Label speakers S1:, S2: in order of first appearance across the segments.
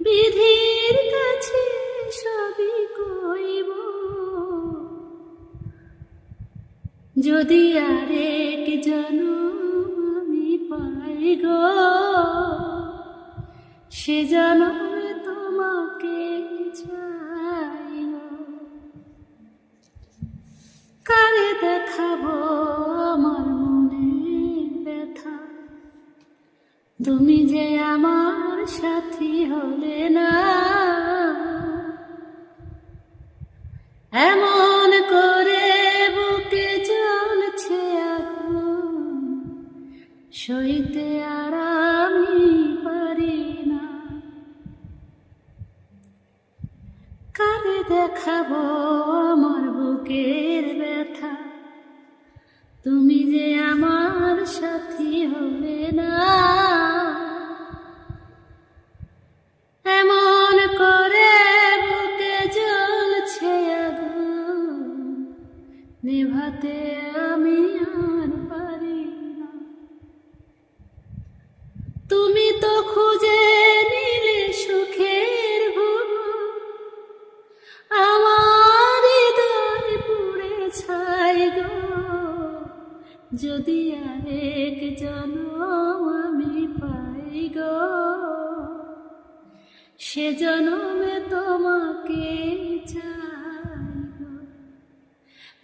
S1: বিধির কাছে সবই কইব যদি আরেক জনম আমি পাই গো, সে জনমে তোমাকে চাই। কারে দেখাবো আমার মনে ব্যথা তুমি যে আমার সাথী হলে না। এমন করে বুকে চলছে আগুন, সইতে আর আমি পারি না। কারে দেখাবো আমার বুকের ব্যথা? তুমি যে আমার সাথী হলে না। নেভাতে আমি আর পারি না। তুমি তো খুঁজে নিলে সুখের আমার হৃদয় পুড়ে ছাই গো। যদি আরেক জনম আমি পাই গো, সে জনমে তোমাকে চাই।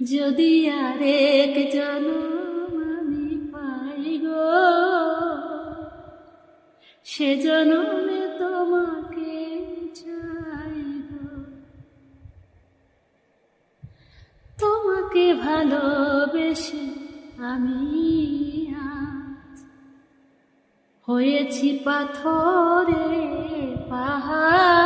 S1: যদি আরেক জনম আমি পাই গো, সে জনমে তোমাকে চাই গো। তোমাকে ভালোবেসে আমি হয়েছি পাথরে পাহাড়।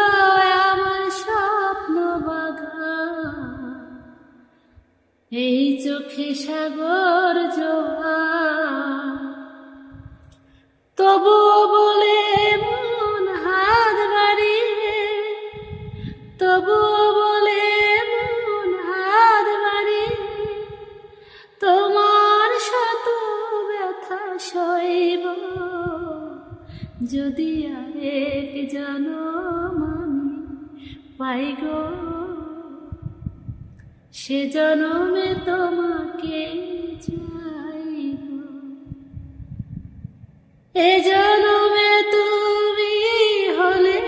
S1: চোখে সাগর জোয়ার। তবুও বলে মন হাত বাড়িয়ে, তবুও বলে মন হাত বাড়িয়ে, তোমার শত ব্যথা সইব। যদি আরেক জনম আমি পাই গো, সে জনমে তুমি হলে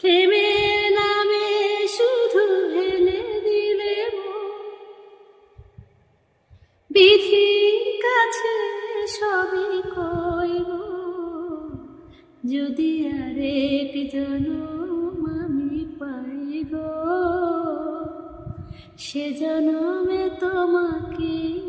S1: প্রেমের নামে শুধু হেলে কাছে সবই কইব। যদি আমি সে জনমে তোমাকে